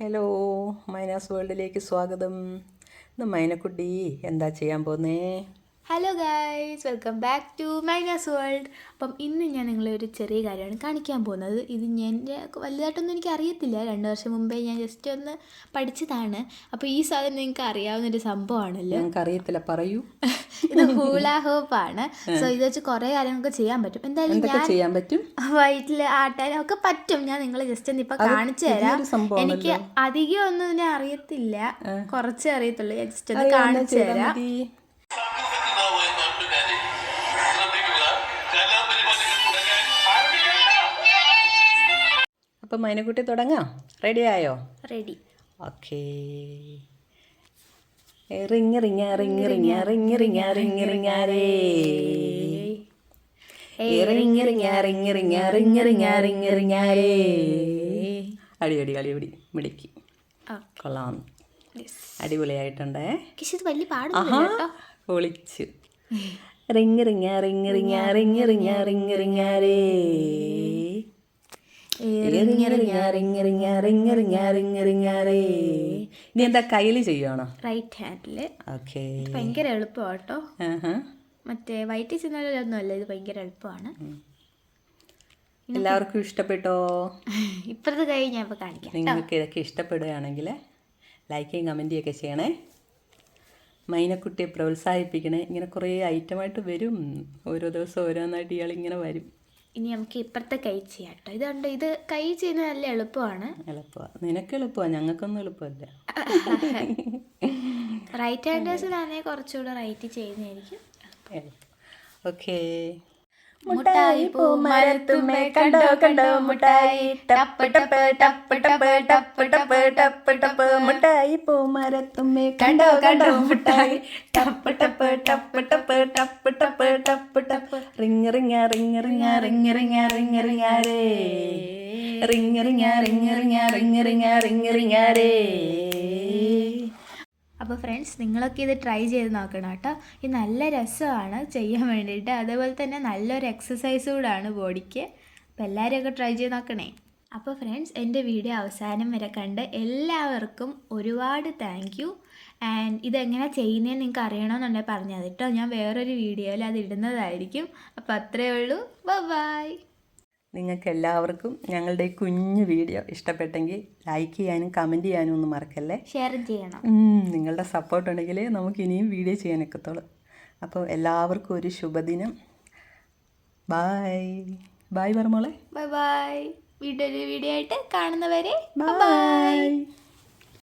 Hello Mina's വേൾഡിലേക്ക് സ്വാഗതം. ഇന്ന് മൈനക്കുട്ടി എന്താ ചെയ്യാൻ പോന്നേ hello guys welcome back to Maina's world. അപ്പം ഇന്ന് ഞാൻ നിങ്ങളെ ഒരു ചെറിയ കാര്യമാണ് കാണിക്കാൻ പോകുന്നത്. ഇത് ഞാൻ വലുതായിട്ടൊന്നും എനിക്ക് അറിയത്തില്ല. രണ്ട് വർഷം മുമ്പേ ഞാൻ ജസ്റ്റ് ഒന്ന് പഠിച്ചതാണ്. അപ്പോൾ ഈ സാധനം നിങ്ങൾക്ക് അറിയാവുന്നൊരു സംഭവമാണല്ലോ. ഞങ്ങൾക്ക് അറിയത്തില്ല. പറയൂ. ഇത് ഹൂള സോ ഇത് വെച്ച് കുറേ കാര്യങ്ങളൊക്കെ ചെയ്യാൻ പറ്റും. എന്തായാലും ഞാൻ ചെയ്യാൻ പറ്റും? വൈറ്റിൽ ആട്ടാനും ഒക്കെ പറ്റും. ഞാൻ നിങ്ങളെ ജസ്റ്റ് ഒന്ന് ഇപ്പൊ കാണിച്ചു തരാം. എനിക്ക് അധികം ഒന്നും ഇതിനെ അറിയത്തില്ല. കുറച്ചേ അറിയത്തുള്ളൂ. ജസ്റ്റ് ഒന്ന് കാണിച്ചു തരാം. അപ്പം മൈനക്കുട്ടി തുടങ്ങാം. റെഡി ആയോ? Ready okay ring ring ring ring ring ring ring ring ring ring ring ring ring ring ring അടി അടി അടി അടി മിടിക്ക് കൊള്ളാം അടിപൊളിയായിട്ടുണ്ടേ ഒളിച്ച് ring ring ring ring ring ring ring ring ring റിങ്ങാരേ ഇനി എന്താ കയ്യിൽ ചെയ്യുവാണോ? റൈറ്റ് ഹാൻഡിൽ ഓക്കേ ഭയങ്കര എളുപ്പമാണ് കേട്ടോ മറ്റേ വയറ്റിൽ ചെന്നാലൊന്നും അല്ല ഇത് ഭയങ്കര എളുപ്പമാണ്. എല്ലാവർക്കും ഇഷ്ടപ്പെട്ടോ? ഇപ്പോഴത്തെ കൈ ഞാൻ ഇപ്പോൾ കാണിക്കാം നിങ്ങൾക്ക് ഇതൊക്കെ ഇഷ്ടപ്പെടുകയാണെങ്കിൽ ലൈക്കും കമന്റും ഒക്കെ ചെയ്യണേ. മൈനക്കുട്ടിയെ പ്രോത്സാഹിപ്പിക്കണേ. ഇങ്ങനെ കുറേ ഐറ്റമായിട്ട് വരും. ഓരോ ദിവസം ഓരോന്നായിട്ട് ഇയാൾ ഇങ്ങനെ വരും. ഇനി നമുക്ക് ഇപ്പുറത്തെ കൈ ചെയ്യാം കേട്ടോ. ഇതുണ്ട് ഇത് കൈ ചെയ്യുന്നത് നല്ല എളുപ്പമാണ്. എളുപ്പമാണ് നിനക്ക് എളുപ്പമാണ് ഞങ്ങൾക്കൊന്നും എളുപ്പമല്ല. റൈറ്റ് ഹാൻഡേഴ്സിനാണെങ്കിൽ കുറച്ചുകൂടെ റൈറ്റ് ചെയ്യുന്നതായിരിക്കും. ഓക്കേ മുട്ടായി പൂമരത്തുമ്മേ കണ്ടോ കണ്ടോ മുട്ടായി ടപ്പ് ടപ്പ് ടപ്പ് ടപ്പ് ടപ്പ് ടപ്പ് ടപ്പ് ടപ്പ് മുട്ടായി പൂമരത്തുമ്മേ കണ്ടോ കണ്ടോ മുട്ടായി ടപ്പ് ടപ്പ് ടപ്പ് ടപ്പ് ടപ്പ് ടപ്പ് ടപ്പ് ടപ്പ് ring ring ring ring ring ring ring ring ring ring ring ring ring ring ring റിങ്ങാരേ അപ്പോൾ ഫ്രണ്ട്സ് നിങ്ങളൊക്കെ ഇത് ട്രൈ ചെയ്ത് നോക്കണം കേട്ടോ. ഇത് നല്ല രസമാണ് ചെയ്യാൻ വേണ്ടിയിട്ട്. അതേപോലെ തന്നെ നല്ലൊരു എക്സസൈസ് കൂടാണ് ബോഡിക്ക് അപ്പോൾ എല്ലാവരും ഒക്കെ ട്രൈ ചെയ്ത് നോക്കണേ. അപ്പോൾ ഫ്രണ്ട്സ് എന്റെ വീഡിയോ അവസാനം വരെ കണ്ട് എല്ലാവർക്കും ഒരുപാട് താങ്ക് യു ആൻഡ് ഇതെങ്ങനെ ചെയ്യുന്നതെന്ന് നിങ്ങൾക്ക് അറിയണമെന്നുണ്ടെങ്കിൽ പറഞ്ഞത് കേട്ടോ. ഞാൻ വേറൊരു വീഡിയോയിൽ അത് ഇടുന്നതായിരിക്കും. അപ്പോൾ അത്രയേ ഉള്ളൂ. ബൈ നിങ്ങൾക്ക് എല്ലാവർക്കും ഞങ്ങളുടെ ഈ കുഞ്ഞു വീഡിയോ ഇഷ്ടപ്പെട്ടെങ്കിൽ ലൈക്ക് ചെയ്യാനും കമന്റ് ചെയ്യാനും ഒന്നും മറക്കല്ലേ? ഷെയർ ചെയ്യണം. നിങ്ങളുടെ സപ്പോർട്ട് ഉണ്ടെങ്കിൽ നമുക്ക് ഇനിയും വീഡിയോ ചെയ്യാനൊക്കത്തുള്ളൂ അപ്പോൾ എല്ലാവർക്കും ഒരു ശുഭദിനം. ബായ് ബായ് പറമോളെ ബൈ ബൈ വീഡിയോ വീഡിയോ ആയിട്ട് കാണുന്നവരെ ബൈ